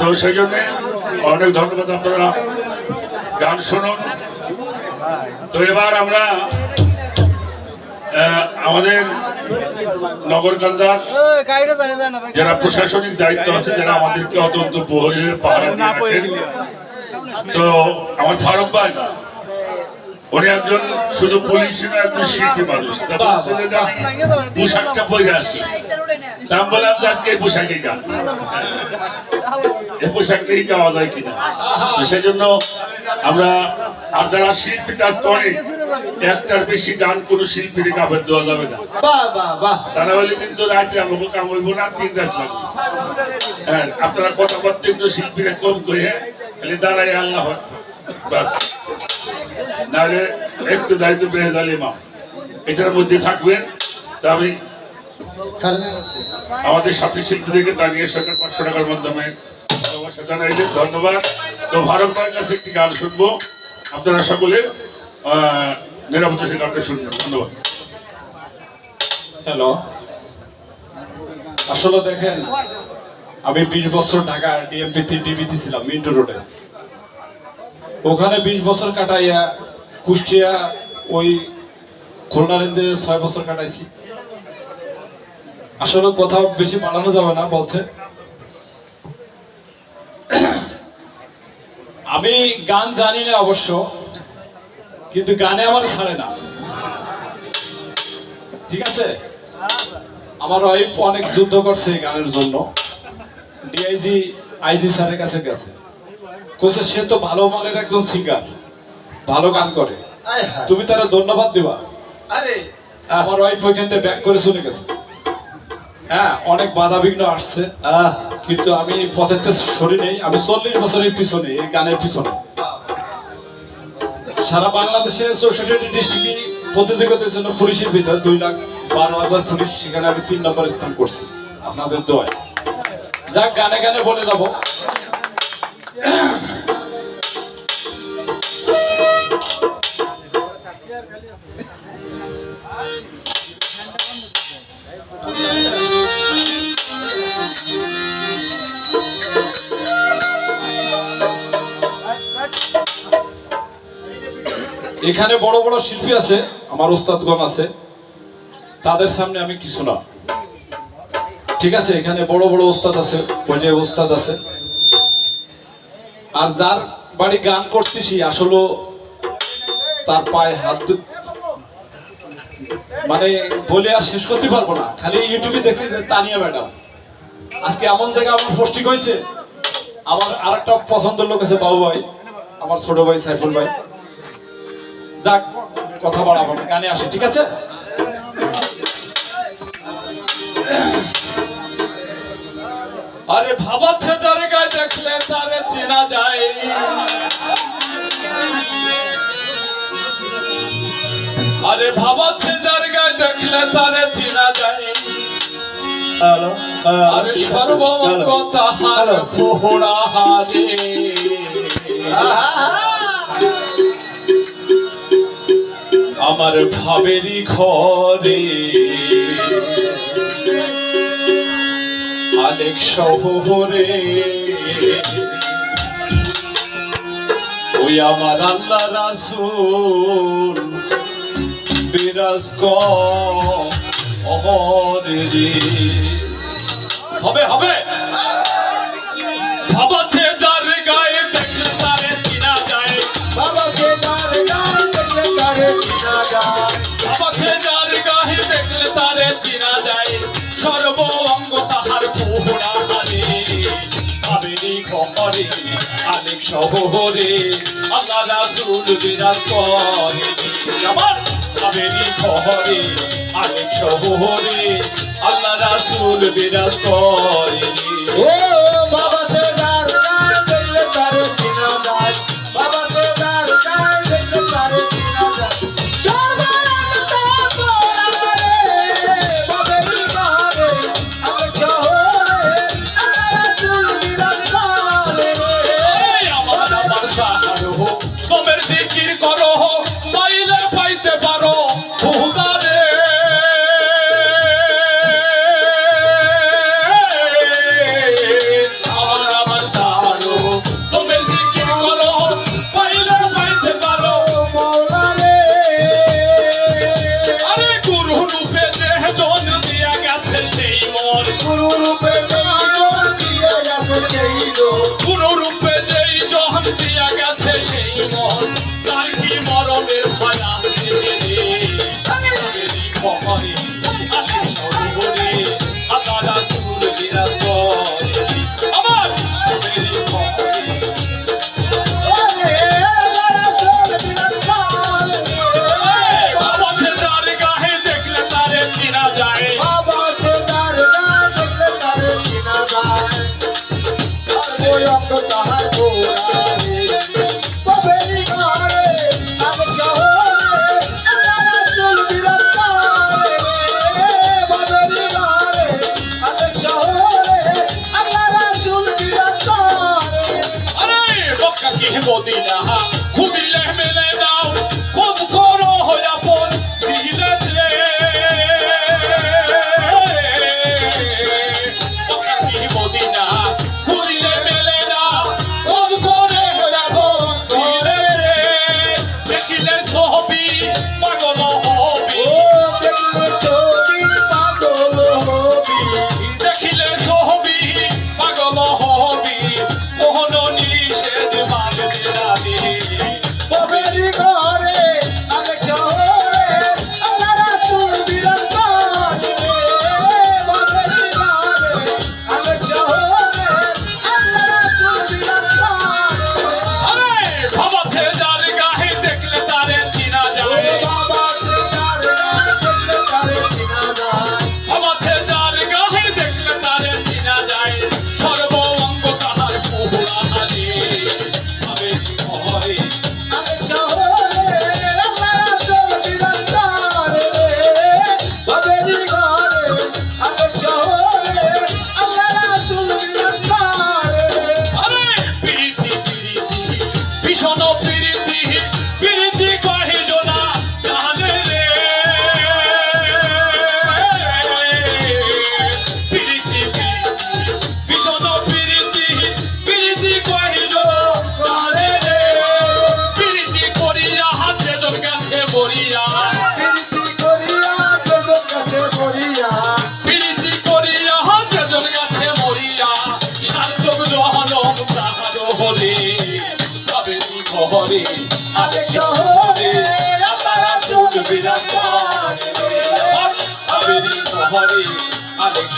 তো সেই জন্য অনেক ধন্যবাদ আপনারা। গান শুনুন। তো এবার আমরা আমাদের নগরকান্দার যারা প্রশাসনিক দায়িত্ব আছে, যারা আমাদেরকে অত্যন্ত প্রহরী পাহারা তো আমার ফারুক ভাই উনি একজন শুধু পুলিশ না একজন শিল্পী মানুষ। তা বলছে যে আমি পোশাকটা পরে আসি। তা আমি বললাম যে আজকে এই পোশাকে এই পোশাক গাওয়া যায় কিনা। তো সেই জন্য আমরা আর যারা শিল্পী কাজ করে একটার বেশি গান কোনো শিল্পীর কাপড় দেওয়া যাবে না। তারা হলে কিন্তু রাত্রে আমাকে কাম হইব না তিন রাত লাগবে। হ্যাঁ আপনারা কথা বলতে শিল্পীরা কম করে খালি দাঁড়াই আল্লাহ হয়। বাস। নাহলে একটু দায়িত্ব বেড়ে যাবে মা এটার মধ্যে থাকবেন তা আমি আমাদের সাথী শিল্পীদেরকে দাঁড়িয়ে সরকার পাঁচশো টাকার মাধ্যমে ভালোবাসা ধন্যবাদ। তো ভারত কাছে একটি গান শুনব। আপনারা সকলে নিরাপত্তা সে গানটা শুনবেন। ধন্যবাদ। হ্যালো আসলে দেখেন, আমি বিশ বছর ঢাকা ডিএমপিতে ডিবিতে ছিলাম মিন্টু রোডে। ওখানে বিশ বছর কাটাইয়া কুষ্টিয়া ওই খুলনা রেঞ্জে ছয় বছর কাটাইছি। আসলে কোথাও বেশি বাড়ানো যাবে না বলছে। আমি গান জানি না অবশ্য, কিন্তু গানে আমার ছাড়ে না। ঠিক আছে? আমার ওয়াইফ অনেক যুদ্ধ করছে এই গানের জন্য। ডিআইজি আইজি স্যারের কাছে গেছে। কোচে সে তো ভালো মানের একজন সিঙ্গার ভালো গান করে। তুমি তারা ধন্যবাদ দিবা। আরে আমার ওয়াইফ ওইখান থেকে ব্যাক করে চলে গেছে। হ্যাঁ অনেক বাধা বিঘ্ন আসছে। কিন্তু আমি পথেতে সরি নেই আমি চল্লিশ বছরের পিছনে এই গানের পিছনে। সারা বাংলাদেশে চৌষট্টি ডিস্ট্রিক্টে প্রতিযোগিতার জন্য পুলিশের ভিতরে দুই লাখ বারো হাজার পুলিশ সেখানে আমি তিন নম্বর স্থান করছি। আপনাদের দোয়ায়। যাক গানে গানে বলে যাব। এখানে বড় বড় শিল্পী আছে, আমার ওস্তাদগণ আছে। তাদের সামনে আমি কিছু না। ঠিক আছে, এখানে বড় বড় ওস্তাদ আছে, ওই যে ওস্তাদ আছে। আর যার বাড়ি গান করতেছি আসলে তার পায়ে হাত মানে বলে আর শেষ করতে পারব না। খালি ইউটিউবে দেখছি তানিয়া ম্যাডাম। আজকে এমন জায়গায় আমার পোস্টিং হয়েছে। আমার আরেকটা পছন্দের লোক আছে বাবু ভাই আমার ছোট ভাই সাইফুল ভাই। যাক কথা বাড়াবো গানে আসি ঠিক আছে? আরে ভাবাচ্ছে যার গায়ে দেখলে তারে চেনা যায়। আরে ভাবাচ্ছে যার গায়ে দেখলে তারে চেনা যায়। আরে সর্বমঙ্গ তাহার পোহরা হারে আমার ভাবেরই ঘরে। আলেক শহরে। ওই আমার আল্লাহ রাসূল বিরাজ করে হবে হবে। খবরে আলেক শহরে আল্লাহ রাসূল বিরাজ করে। আমার আবেরি শহরে আলেক শহরে আল্লাহ রাসূল বিরাজ করে। মদিনা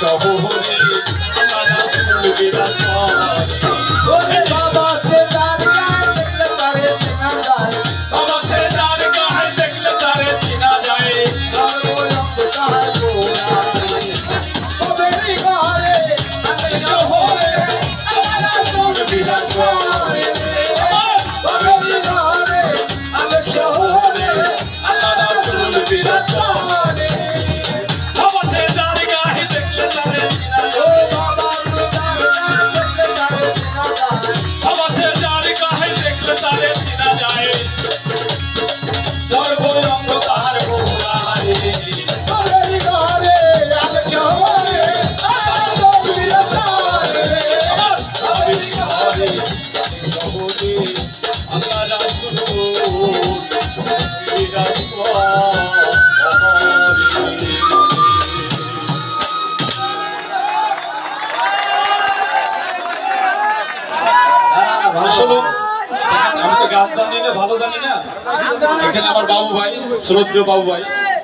আরেক আসলে আমি তো গান জানি না ভালো জানি না। এখানে আমার বাবু ভাই শ্রদ্ধেয় বাবু ভাই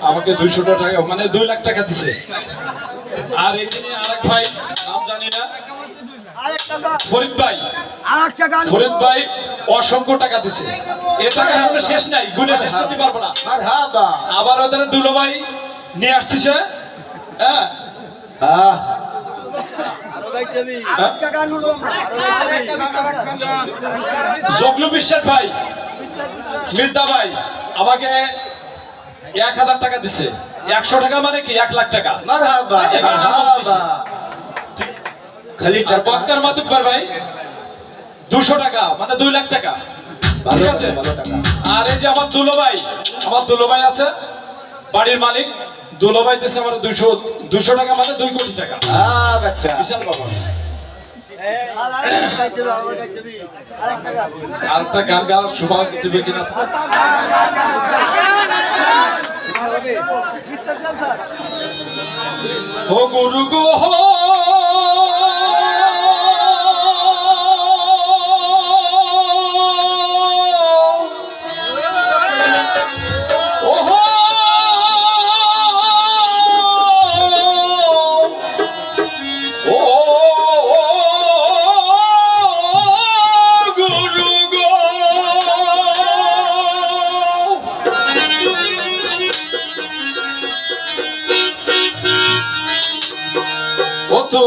আমাকে দুইশো টাকা মানে দুই লাখ টাকা দিছে। আর এখানে আরেক ভাই নাম জানি না। ফরিদ ভাই। ফরিদ ভাই অসংখ্য টাকা দিছে। এ টাকা শেষ নাই গুনে শেষ করতে পারব না। আবার ওদের দুলো ভাই নিয়ে আসতেছে হ্যাঁ। জগলু বিশ্বাস ভাই মির্দা ভাই আমাকে এক হাজার টাকা দিছে। একশো টাকা মানে কি? এক লাখ টাকা। খালি বক্কার মাতুব্বার ভাই দুশো টাকা মানে দুই লাখ টাকা। ঠিক আছে? আর এই যে আমার দুলো ভাই আমার দুলো ভাই আছে বাড়ির মালিক। দুলো ভাই দিছে আমার দুশো দুশো টাকা মানে দুই কোটি টাকা। বিশাল বাবা আর একটা গান গাওয়ার সৌভাগ্য দিবে কিনা? ও গুরু গো